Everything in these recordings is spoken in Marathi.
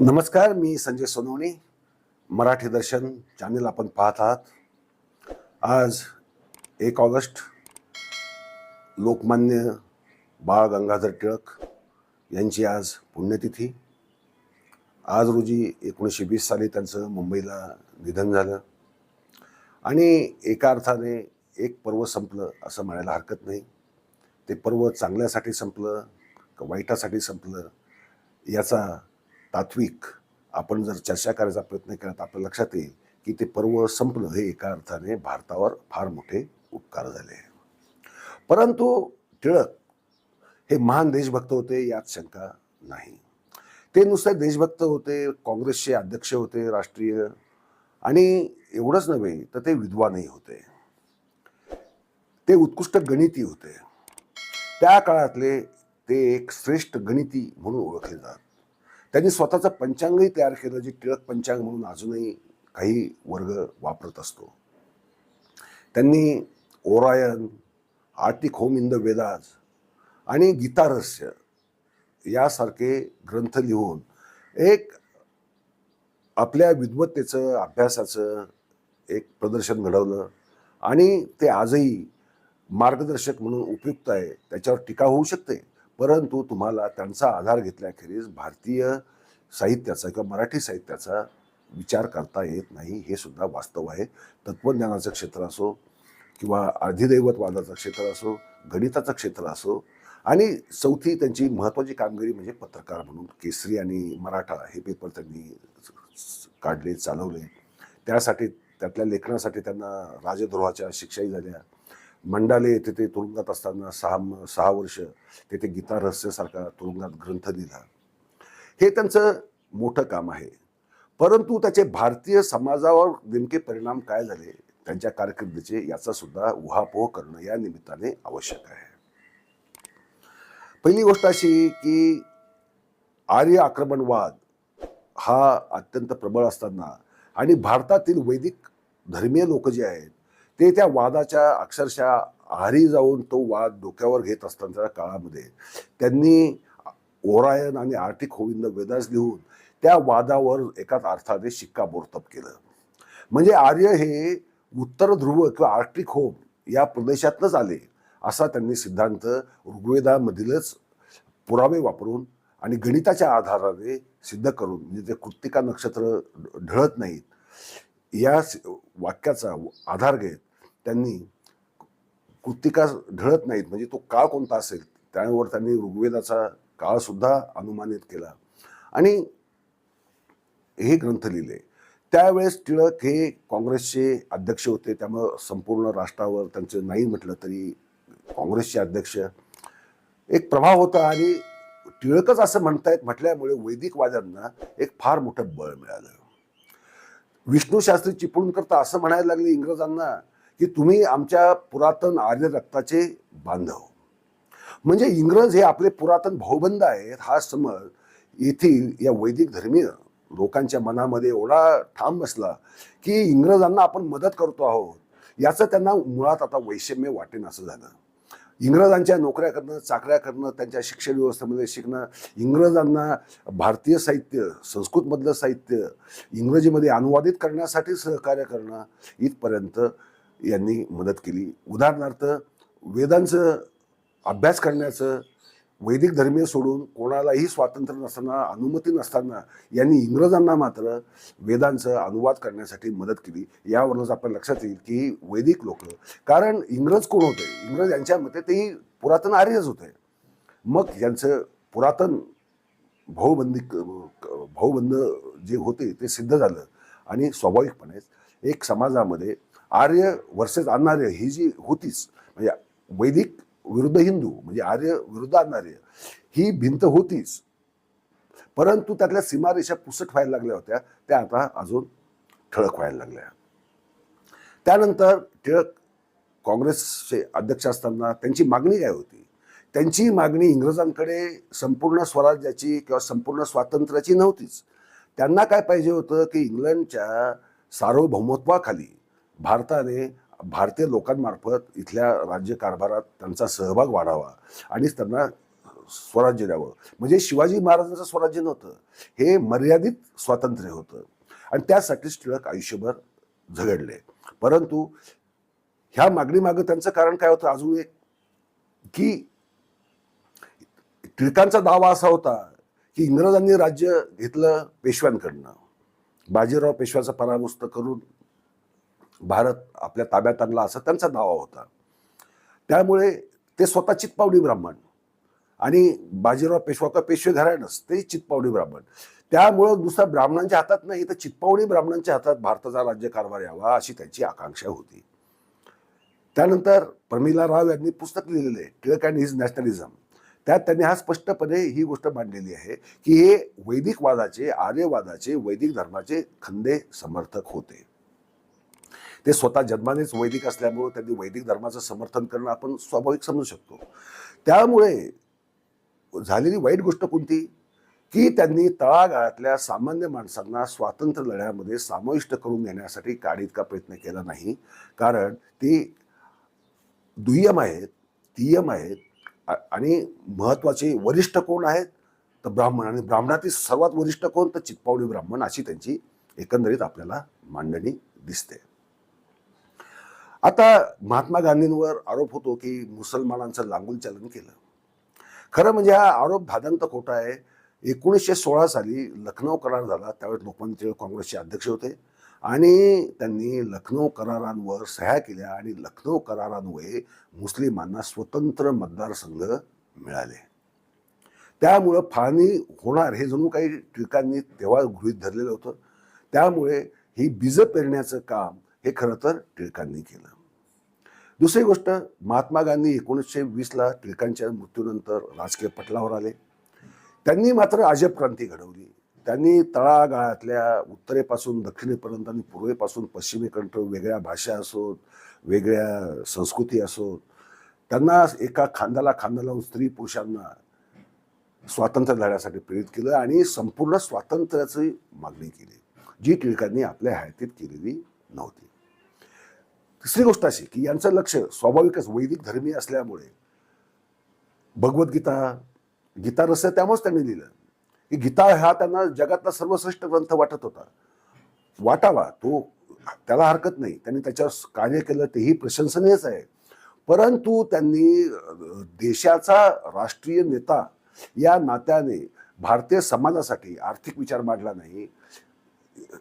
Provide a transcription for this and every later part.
नमस्कार मी संजय सोनवणे. मराठी दर्शन चॅनल आपण पाहत आहात. आज एक ऑगस्ट लोकमान्य बाळ गंगाधर टिळक यांची आज पुण्यतिथी. आज रोजी एकोणीसशे वीस साली त्यांचं मुंबईला निधन झालं. आणि एका अर्थाने एक पर्व संपलं असं म्हणायला हरकत नाही. ते पर्व चांगल्यासाठी संपलं का वाईटासाठी संपलं याचा तात्विक. आपण जर चर्चा करायचा प्रयत्न केला तर आपल्या लक्षात येईल की ते पर्व संपलं हे एका अर्थाने भारतावर फार मोठे उपकार झाले. परंतु टिळक हे महान देशभक्त होते यात शंका नाही. ते नुसते देशभक्त होते काँग्रेसचे अध्यक्ष होते राष्ट्रीय. आणि एवढंच नव्हे तर ते विद्वानही होते. ते उत्कृष्ट गणिती होते. त्या काळातले ते एक श्रेष्ठ गणिती म्हणून ओळखले जात. त्यांनी स्वतःचं पंचांगही तयार केलं जे टिळक पंचांग म्हणून अजूनही काही वर्ग वापरत असतो. त्यांनी Orion Arctic home in the Vedas आणि गीतारहस्य यासारखे ग्रंथ लिहून एक आपल्या विद्वत्तेचं अभ्यासाचं एक प्रदर्शन घडवलं आणि ते आजही मार्गदर्शक म्हणून उपयुक्त आहे. त्याच्यावर टीका होऊ शकते. परंतु तुम्हाला त्यांचा आधार घेतल्याखेरीज भारतीय साहित्याचा किंवा मराठी साहित्याचा विचार करता येत नाही हे सुद्धा वास्तव आहे. तत्त्वज्ञानाचं क्षेत्र असो किंवा अधिदैवतवादाचं क्षेत्र असो गणिताचं क्षेत्र असो आणि चौथी त्यांची महत्त्वाची कामगिरी म्हणजे पत्रकार म्हणून केसरी आणि मराठा हे पेपर त्यांनी काढले चालवले. त्यासाठी त्यातल्या लेखनासाठी त्यांना राजद्रोहाच्या शिक्षाही झाल्या. मंडाले येथे ते तुरुंगात असताना सहा सहा वर्ष तेथे गीता रहस्यसारखा तुरुंगात ग्रंथ लिहिला. हे त्यांचं मोठं काम आहे. परंतु त्याचे भारतीय समाजावर नेमके परिणाम काय झाले? त्यांच्या कारकिर्दीचे याचा सुद्धा उहापोह करणं या निमित्ताने आवश्यक आहे. पहिली गोष्ट अशी की आर्य आक्रमणवाद हा अत्यंत प्रबळ असताना आणि भारतातील वैदिक धर्मीय लोक जे आहेत ते त्या वादाच्या अक्षरशः आहारी जाऊन तो वाद डोक्यावर घेत असताना काळामध्ये त्यांनी ओरायन आणि आर्टिक होविंद वेदास लिहून त्या वादावर एकाच अर्थाने शिक्काबोर्तब केलं. म्हणजे आर्य हे उत्तर ध्रुव किंवा आर्टिक होम या प्रदेशातनंच आले असा त्यांनी सिद्धांत ऋग्वेदामधीलच पुरावे वापरून आणि गणिताच्या आधाराने सिद्ध करून म्हणजे ते कृत्तिका नक्षत्र ढळत नाहीत. या वाक्याचा आधार घेत त्यांनी कृत्तिका ढळत नाहीत म्हणजे तो काळ कोणता असेल? त्यावर त्यांनी ऋग्वेदाचा काळसुद्धा अनुमानित केला. आणि हे ग्रंथ लिहिले. त्यावेळेस टिळक हे काँग्रेसचे अध्यक्ष होते त्यामुळं संपूर्ण राष्ट्रावर त्यांचं नाही म्हटलं तरी काँग्रेसचे अध्यक्ष. एक प्रभाव होता आणि टिळकच असं म्हणतायत म्हटल्यामुळे वैदिकवाद्यांना एक फार मोठं बळ मिळालं. विष्णू शास्त्री चिपळूणकर करता असं म्हणायला लागले इंग्रजांना की तुम्ही आमच्या पुरातन आर्य रक्ताचे बांधव. म्हणजे इंग्रज हे आपले पुरातन भाऊबंद आहेत हा समज येथील या वैदिक धर्मीय लोकांच्या मनामध्ये एवढा ठाम बसला की इंग्रजांना आपण मदत करतो आहोत याचं त्यांना मुळात आता वैषम्य वाटेन असं झालं. इंग्रजांच्या नोकऱ्या करणं चाकऱ्या करणं त्यांच्या शिक्षण व्यवस्थेमध्ये शिकणं इंग्रजांना भारतीय साहित्य संस्कृतमधलं साहित्य इंग्रजीमध्ये अनुवादित करण्यासाठी सहकार्य करणं इथपर्यंत यांनी मदत केली. उदाहरणार्थ वेदांचं अभ्यास करण्याचं वैदिक धर्मीय सोडून कोणालाही स्वातंत्र्य नसताना अनुमती नसताना यांनी इंग्रजांना मात्र वेदांचं अनुवाद करण्यासाठी मदत केली. यावरूनच आपण लक्षात येईल की वैदिक लोक कारण इंग्रज कोण होते? इंग्रज यांच्या मते तेही पुरातन आर्यच होते. मग यांचं पुरातन भाऊबंदी भाऊबंद जे होते ते सिद्ध झालं. आणि स्वाभाविकपणेच एक समाजामध्ये आर्य वर्सेस अनार्य ही जी होतीच म्हणजे वैदिक विरुद्ध हिंदू म्हणजे आर्य विरुद्ध अनार्य ही भिंत होतीच. परंतु त्यातल्या सीमारेषा पुसट व्हायला लागल्या होत्या त्या आता अजून ठळक व्हायला लागल्या. त्यानंतर टिळक काँग्रेसचे अध्यक्ष असताना त्यांची मागणी काय होती? त्यांची मागणी इंग्रजांकडे संपूर्ण स्वराज्याची किंवा संपूर्ण स्वातंत्र्याची नव्हतीच. त्यांना काय पाहिजे होतं की इंग्लंडच्या सार्वभौमत्वाखाली भारताने भारतीय लोकांमार्फत इथल्या राज्यकारभारात त्यांचा सहभाग वाढावा आणि त्यांना स्वराज्य द्यावं. म्हणजे शिवाजी महाराजांचं स्वराज्य नव्हतं. हे मर्यादित स्वातंत्र्य होतं. आणि त्यासाठीच टिळक आयुष्यभर झगडले. परंतु ह्या मागणीमागं त्यांचं कारण काय होतं? अजून एक की टिळकांचा दावा असा होता की इंग्रजांनी राज्य घेतलं पेशव्यांकडनं. बाजीराव पेशव्याचा पराभूस्त करून भारत आपल्या ताब्यात आणला असा त्यांचा दावा होता. त्यामुळे ते स्वतः चितपावडी ब्राह्मण. आणि बाजीराव पेशवा का पेशवे घराणंच ते चितपावडी ब्राह्मण. त्यामुळं दुसऱ्या ब्राह्मणांच्या हातात नाही तर चितपावडी ब्राह्मणांच्या हातात भारताचा राज्यकारभार यावा अशी त्यांची आकांक्षा होती. त्यानंतर प्रमिला राव यांनी पुस्तक लिहिलेलं आहे टिळक अँड हिज नॅशनलिझम. त्यात त्यांनी हा स्पष्टपणे ही गोष्ट मांडलेली आहे की हे वैदिकवादाचे आर्यवादाचे वैदिक धर्माचे खंदे समर्थक होते. ते स्वतः जन्मानेच वैदिक असल्यामुळं त्यांनी वैदिक धर्माचं समर्थन करणं आपण स्वाभाविक समजू शकतो. त्यामुळे झालेली वाईट गोष्ट कोणती? की त्यांनी तळागाळातल्या सामान्य माणसांना स्वातंत्र्य लढ्यामध्ये समाविष्ट करून घेण्यासाठी काडीतका प्रयत्न केला नाही. कारण ती दुय्यम आहेत तियम आहेत आणि महत्त्वाचे वरिष्ठ कोण आहेत? तर ब्राह्मण आणि ब्राह्मणातील सर्वात वरिष्ठ कोण? तर चितपावडी ब्राह्मण अशी त्यांची एकंदरीत आपल्याला मांडणी दिसते. आता महात्मा गांधींवर आरोप होतो की मुसलमानांचं लांगुल चालन केलं. खरं म्हणजे हा आरोप भादांत खोटा आहे. एकोणीसशे सोळा साली लखनौ करार झाला. त्यावेळेस लोकमान्य टिळक काँग्रेसचे अध्यक्ष होते. आणि त्यांनी लखनौ करारांवर सह्या केल्या आणि लखनौ करारांमुळे मुस्लिमांना स्वतंत्र मतदारसंघ मिळाले. त्यामुळं फाळणी होणार हे जणू काही टिळकांनी तेव्हा गृहीत धरलेलं होतं. त्यामुळे ही बीज पेरण्याचं काम हे खरं तर टिळकांनी केलं. दुसरी गोष्ट महात्मा गांधी एकोणीसशे वीसला टिळकांच्या मृत्यूनंतर राजकीय पटलावर आले. त्यांनी मात्र अजब क्रांती घडवली. त्यांनी तळागाळातल्या उत्तरेपासून दक्षिणेपर्यंत आणि पूर्वेपासून पश्चिमेकडं वेगळ्या भाषा असोत वेगळ्या संस्कृती असोत त्यांना एका खांद्याला खांदा लावून स्त्री पुरुषांना स्वातंत्र्य लढ्यासाठी प्रेरित केलं आणि संपूर्ण स्वातंत्र्याची मागणी केली जी टिळकांनी आपल्या हयातीत केलेली नव्हती. तिसरी गोष्ट अशी की यांचं लक्ष स्वाभाविकच वैदिक धर्मीय असल्यामुळे भगवद्गीता गीता रस त्यामुळेच त्यांनी लिहिलं. की गीता हा त्यांना जगातला सर्वश्रेष्ठ ग्रंथ वाटत होता. वाटावा तो त्याला हरकत नाही. त्यांनी त्याच्यावर कार्य केलं तेही प्रशंसनीयच आहे. परंतु त्यांनी देशाचा राष्ट्रीय नेता या नात्याने भारतीय समाजासाठी आर्थिक विचार मांडला नाही.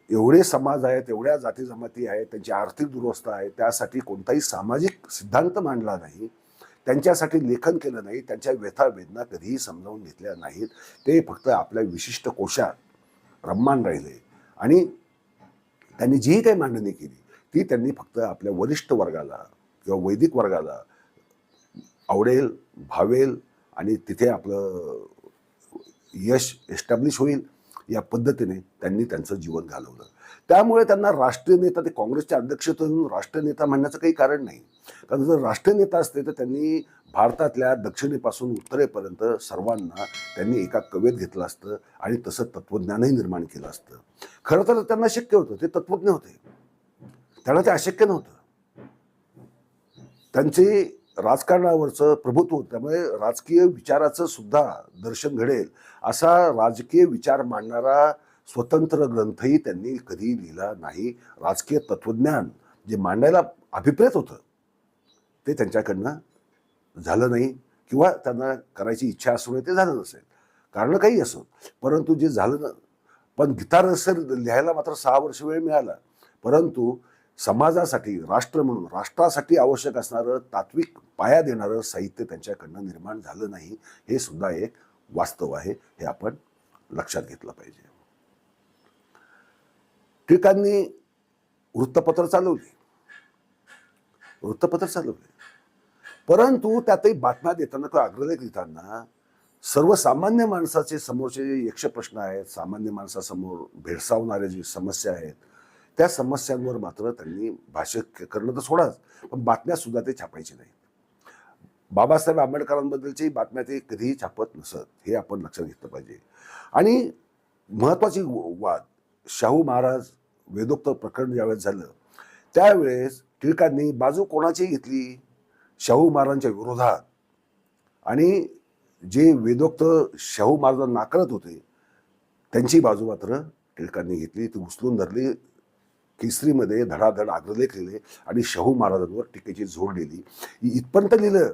एवढे समाज आहेत एवढ्या जाती जमाती आहेत त्यांची आर्थिक दुरवस्था आहे त्यासाठी कोणताही सामाजिक सिद्धांत मांडला नाही त्यांच्यासाठी लेखन केलं नाही त्यांच्या व्यथा वेदना कधीही समजावून घेतल्या नाहीत. ते फक्त आपल्या विशिष्ट कोशात रम्मान राहिले. आणि त्यांनी जी काही मांडणी केली. ती त्यांनी फक्त आपल्या वरिष्ठ वर्गाला किंवा वैदिक वर्गाला आवडेल भावेल आणि तिथे आपलं यश एस्टॅब्लिश होईल. या पद्धतीने त्यांनी त्यांचं जीवन घालवलं. त्यामुळे त्यांना राष्ट्रीय नेता ते काँग्रेसचे अध्यक्ष म्हणून राष्ट्रीय नेता म्हणण्याचं काही कारण नाही. कारण जर राष्ट्रीय नेता असते तर त्यांनी भारतातल्या दक्षिणेपासून उत्तरेपर्यंत सर्वांना त्यांनी एका कवेत घेतलं असतं आणि तसं तत्त्वज्ञानही निर्माण केलं असतं. खरं तर त्यांना शक्य होतं ते तत्त्वज्ञ होते. त्यांना ते अशक्य नव्हतं. त्यांचे राजकारणावरचं प्रभुत्व त्यामुळे राजकीय विचाराचं सुद्धा दर्शन घडेल असा राजकीय विचार मांडणारा स्वतंत्र ग्रंथही त्यांनी कधी लिहिला नाही. राजकीय तत्वज्ञान जे मांडायला अभिप्रेत होतं ते त्यांच्याकडनं झालं नाही किंवा त्यांना करायची इच्छा असून ते झालं नसेल. कारण काही असो परंतु जे झालं ना पण गीतारसर लिहायला मात्र सहा वर्ष वेळ मिळाला. परंतु समाजासाठी राष्ट्र म्हणून राष्ट्रासाठी आवश्यक असणारं तात्विक पाया देणारं साहित्य त्यांच्याकडनं निर्माण झालं नाही हे सुद्धा एक वास्तव आहे हे आपण लक्षात घेतलं पाहिजे. टिळकांनी वृत्तपत्र चालवली. वृत्तपत्र चालवले. परंतु त्यातही बातम्या देताना किंवा अग्रलेख लिहिताना सर्वसामान्य माणसाचे समोरचे जे यक्ष प्रश्न आहेत सामान्य माणसासमोर भेडसावणाऱ्या जी समस्या आहेत त्या समस्यांवर मात्र त्यांनी भाष्य करणं तर सोडाच पण बातम्या सुद्धा ते छापायचे नाहीत. बाबासाहेब आंबेडकरांबद्दलची बातम्या ते कधीही छापत नसत हे आपण लक्षात घेतलं पाहिजे. आणि महत्वाची वाद शाहू महाराज वेदोक्त प्रकरण ज्यावेळेस झालं त्यावेळेस टिळकांनी बाजू कोणाची घेतली? शाहू महाराजांच्या विरोधात. आणि जे वेदोक्त शाहू महाराज नाकारत होते त्यांची बाजू मात्र टिळकांनी घेतली ती उचलून धरली केसरीमध्ये धडाधड अग्रलेख लिहिले आणि शाहू महाराजांवर टीकेची झोड लिहिली इथपर्यंत लिहिलं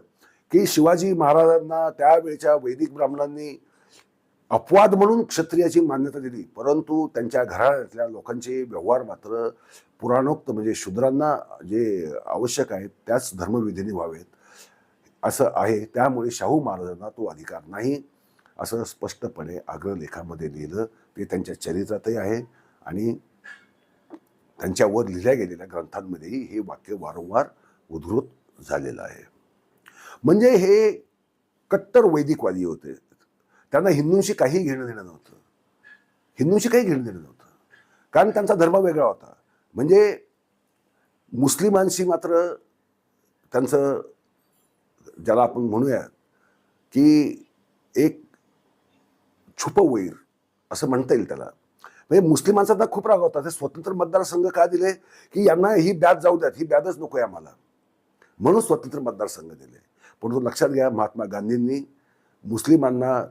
की शिवाजी महाराजांना त्यावेळच्या वैदिक ब्राह्मणांनी अपवाद म्हणून क्षत्रियाची मान्यता दिली. परंतु त्यांच्या घरातल्या लोकांचे व्यवहार मात्र पुराणोक्त म्हणजे शूद्रांना जे आवश्यक आहेत त्याच धर्मविधीने व्हावेत. असं आहे. त्यामुळे शाहू महाराजांना तो अधिकार नाही असं स्पष्टपणे अग्रलेखामध्ये लिहिलं. ते त्यांच्या चरित्रातही आहे आणि त्यांच्यावर लिहिल्या गेलेल्या ग्रंथांमध्येही हे वाक्य वारंवार उद्धृत झालेलं आहे. म्हणजे हे कट्टर वैदिकवादी होते. त्यांना हिंदूंशी काही घेणं देणं नव्हतं. हिंदूंशी काही घेणं देणं नव्हतं. कारण त्यांचा धर्म वेगळा होता. म्हणजे मुस्लिमांशी मात्र त्यांचं ज्याला आपण म्हणूयात की एक छुपवैर असं म्हणता येईल त्याला. म्हणजे मुस्लिमांचा तर खूप राग होता. ते स्वतंत्र मतदारसंघ का दिले? की यांना ही ब्याद जाऊ द्यात ही ब्यादच नको आहे आम्हाला. म्हणून स्वतंत्र मतदारसंघ दिले. परंतु लक्षात घ्या महात्मा गांधींनी मुस्लिमांना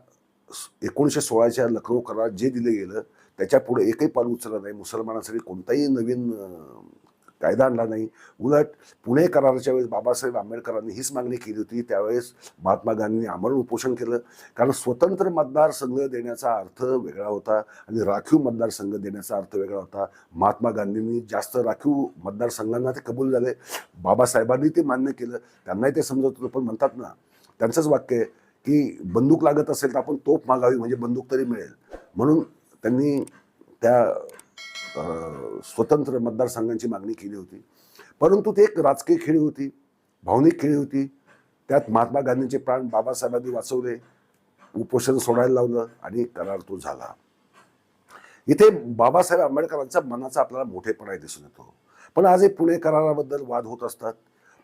एकोणीसशे सोळाच्या लखनौ करारात जे दिलं गेलं त्याच्या पुढे एकही पाऊल उचललं नाही. मुसलमानांसाठी कोणताही नवीन कायदा आणला नाही. उलट पुणे कराराच्या वेळेस बाबासाहेब आंबेडकरांनी हीच मागणी केली होती. त्यावेळेस महात्मा गांधींनी आमरण उपोषण केलं. कारण स्वतंत्र मतदारसंघ देण्याचा अर्थ वेगळा होता आणि राखीव मतदारसंघ देण्याचा अर्थ वेगळा होता. महात्मा गांधींनी जास्त राखीव मतदारसंघांना ते कबूल झाले. बाबासाहेबांनी ते मान्य केलं. त्यांनाही ते समजत होतं. पण म्हणतात ना त्यांचंच वाक्य आहे की बंदूक लागत असेल तर आपण तोफ मागावी म्हणजे बंदूक तरी मिळेल. म्हणून त्यांनी त्या स्वतंत्र मतदारसंघांची मागणी केली होती. परंतु ते एक राजकीय खेळी होती भावनिक खेळी होती. त्यात महात्मा गांधींचे प्राण बाबासाहेबांनी वाचवले उपोषण सोडायला लावलं आणि करार तो झाला. इथे बाबासाहेब आंबेडकरांचा मनाचा आपल्याला मोठेपणा दिसून येतो. पण आज पुणे कराराबद्दल वाद होत असतात.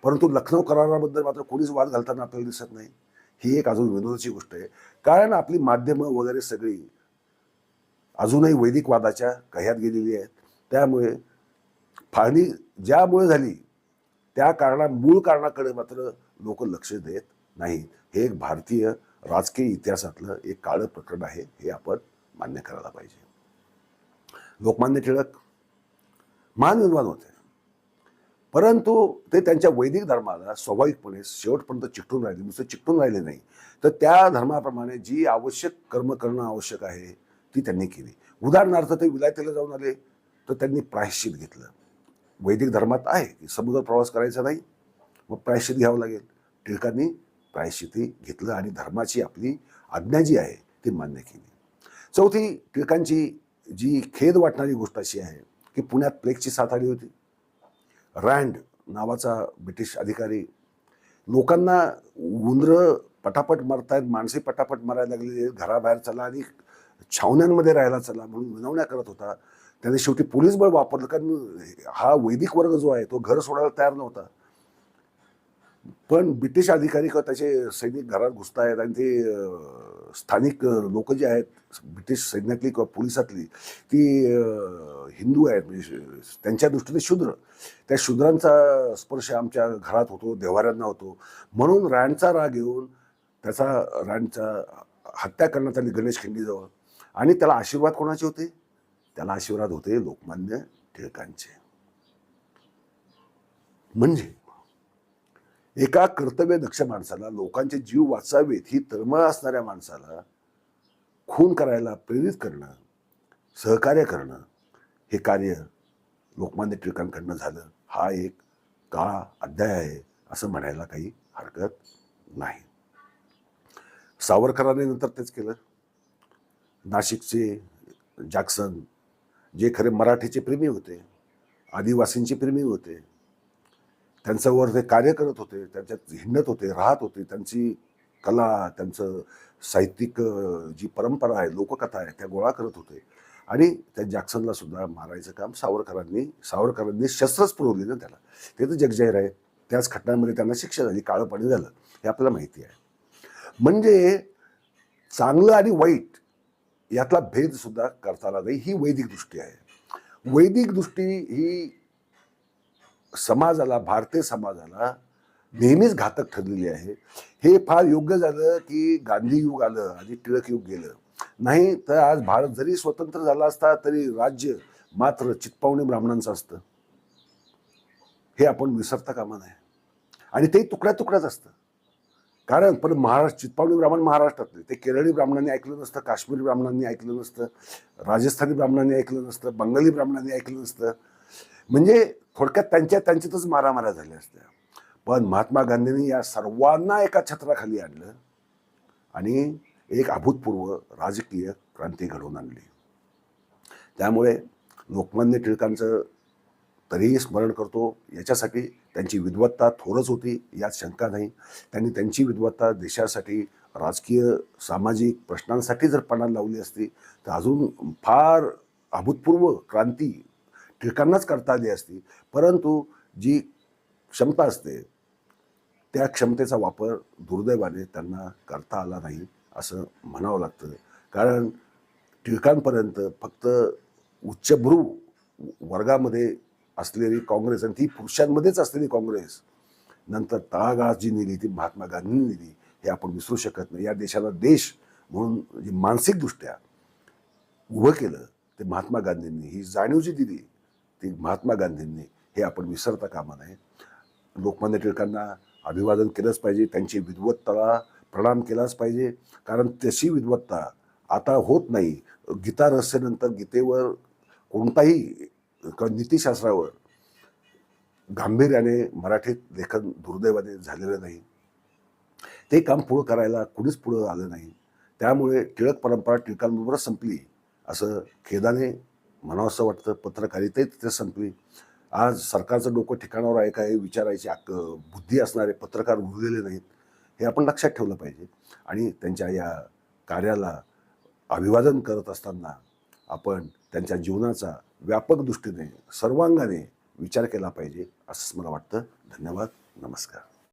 परंतु लखनौ कराराबद्दल मात्र कोणीच वाद घालताना आपल्याला दिसत नाही. ही एक अजून विनोदाची गोष्ट आहे. कारण आपली माध्यमं वगैरे सगळी अजूनही वैदिक वादाच्या कह्यात गेलेली आहेत. त्यामुळे फाळणी ज्यामुळे झाली त्या कारणा मूळ कारणाकडे मात्र लोक लक्ष देत नाहीत. हे एक भारतीय राजकीय इतिहासातलं एक काळं प्रकरण आहे हे आपण मान्य करायला पाहिजे. लोकमान्य टिळक महान विद्वान होते. परंतु ते त्यांच्या वैदिक धर्माला स्वाभाविकपणे शेवटपर्यंत चिकटून राहिले नुसतं चिकटून राहिले नाही. तर त्या धर्माप्रमाणे जी आवश्यक कर्म करणं आवश्यक आहे ती त्यांनी केली. उदाहरणार्थ ते विलायतेला जाऊन आले तर त्यांनी प्रायश्चित घेतलं. वैदिक धर्मात आहे की समुद्र प्रवास करायचा नाही मग प्रायश्चित घ्यावं लागेल. टिळकांनी प्रायश्चिती घेतलं आणि धर्माची आपली आज्ञा जी आहे ती मान्य केली. चौथी टिळकांची जी खेद वाटणारी गोष्ट अशी आहे की पुण्यात प्लेगची साथ आली होती. रँड नावाचा ब्रिटिश अधिकारी लोकांना उंदरं पटापट मरतायत माणसे पटापट मारायला लागलेली आहेत, घराबाहेर चला आणि छावण्यांमध्ये राहायला चला म्हणून विनवण्या करत होता. त्याने शेवटी पोलीस बळ वापरलं कारण हा वैदिक वर्ग जो आहे तो घर सोडायला तयार नव्हता. पण ब्रिटिश अधिकारी किंवा त्याचे सैनिक घरात घुसतायत आणि ते स्थानिक लोक जे आहेत ब्रिटिश सैन्यातली किंवा पोलिसातली ती हिंदू आहेत म्हणजे त्यांच्या दृष्टीने शूद्र. त्या शूद्रांचा स्पर्श आमच्या घरात होतो देवाऱ्यांना होतो. म्हणून राणचा राग येऊन त्याचा राणचा हत्या करण्यात आली गणेश खिंडीजवळ. आणि त्याला आशीर्वाद कोणाचे होते? त्याला आशीर्वाद होते लोकमान्य टिळकांचे. म्हणजे एका कर्तव्यदक्ष माणसाला लोकांचे जीव वाचावेत ही तळमळ असणाऱ्या माणसाला खून करायला प्रेरित करणं सहकार्य करणं हे कार्य लोकमान्य टिळकांकडनं झालं. हा एक काळा अध्याय आहे असं म्हणायला काही हरकत नाही. सावरकरांनी नंतर तेच केलं. नाशिकचे जॅक्सन जे खरे मराठीचे प्रेमी होते आदिवासींचे प्रेमी होते त्यांच्यावर ते कार्य करत होते त्यांच्यात हिंडत होते राहत होते त्यांची कला त्यांचं साहित्यिक जी परंपरा आहे लोककथा आहे त्या गोळा करत होते. आणि त्या जॅक्सनला सुद्धा मारायचं काम सावरकरांनी सावरकरांनी शस्त्रच पुरवली ना त्याला. ते तर जगजाहीर आहे. त्याच खटनांमध्ये त्यांना शिक्षा झाली काळं पाणी झालं. हे आपल्याला माहिती आहे. म्हणजे चांगलं आणि वाईट यातला भेदसुद्धा करता आला नाही ही वैदिक दृष्टी आहे. वैदिक दृष्टी ही समाजाला भारतीय समाजाला नेहमीच घातक ठरलेली आहे. हे फार योग्य झालं की गांधी युग आलं आणि टिळक युग गेलं. नाही तर आज भारत जरी स्वतंत्र झाला असता तरी राज्य मात्र चितपावणे ब्राह्मणांचं असतं. हे आपण विसरता कामा नये. आणि ते तुकड्या तुकड्याच असतं. कारण पण महाराष्ट्र चित्पावणी ब्राह्मण महाराष्ट्रातले ते केरळी ब्राह्मणांनी ऐकलं नसतं काश्मीरी ब्राह्मणांनी ऐकलं नसतं राजस्थानी ब्राह्मणांनी ऐकलं नसतं बंगाली ब्राह्मणांनी ऐकलं नसतं. म्हणजे थोडक्यात त्यांच्या त्यांच्यातच मारामाऱ्या झाल्या असत्या. पण महात्मा गांधींनी या सर्वांना एका छत्राखाली आणलं आणि एक अभूतपूर्व राजकीय क्रांती घडवून आणली. त्यामुळे लोकमान्य टिळकांचं तरीही स्मरण करतो. याच्यासाठी त्यांची विद्वत्ता थोरच होती यात शंका नाही. त्यांनी त्यांची विद्वत्ता देशासाठी राजकीय सामाजिक प्रश्नांसाठी जर पणाला लावली असती तर अजून फार अभूतपूर्व क्रांती टिळकांनाच करता आली असती. परंतु जी क्षमता असते त्या क्षमतेचा वापर दुर्दैवाने त्यांना करता आला नाही असं म्हणावं लागतं. कारण टिळकांपर्यंत फक्त उच्चभ्रू वर्गामध्ये असलेली काँग्रेस आणि ती पुरुषांमध्येच असलेली काँग्रेस. नंतर तळागाळात जी नेली ती महात्मा गांधींनी नेली हे आपण विसरू शकत नाही. या देशाला देश म्हणून जी मानसिकदृष्ट्या उभं केलं ते महात्मा गांधींनी. ही जाणीव जी दिली ती महात्मा गांधींनी हे आपण विसरता कामा नये. लोकमान्य टिळकांना अभिवादन केलंच पाहिजे त्यांची विद्वत्ताला प्रणाम केलाच पाहिजे कारण तशी विद्वत्ता आता होत नाही. गीता रहस्यानंतर गीतेवर कोणताही नीतिशास्त्रावर गांभीर्याने मराठीत लेखन दुर्दैवाने झालेलं नाही. ते काम पुढं करायला कुणीच पुढं आलं नाही. त्यामुळे टिळक परंपरा टिळकांबरोबरच संपली असं खेदाने म्हणावंसं वाटतं. पत्रकारिताही तिथे संपली. आज सरकारचं डोकं ठिकाणावर आहे काय विचारायची अक्क बुद्धी असणारे पत्रकार उरलेले नाहीत हे आपण लक्षात ठेवलं पाहिजे. आणि त्यांच्या या कार्याला अभिवादन करत असताना आपण त्यांच्या जीवनाचा व्यापक दृष्टीने सर्वांगाने विचार केला पाहिजे असंच मला वाटतं. धन्यवाद. नमस्कार.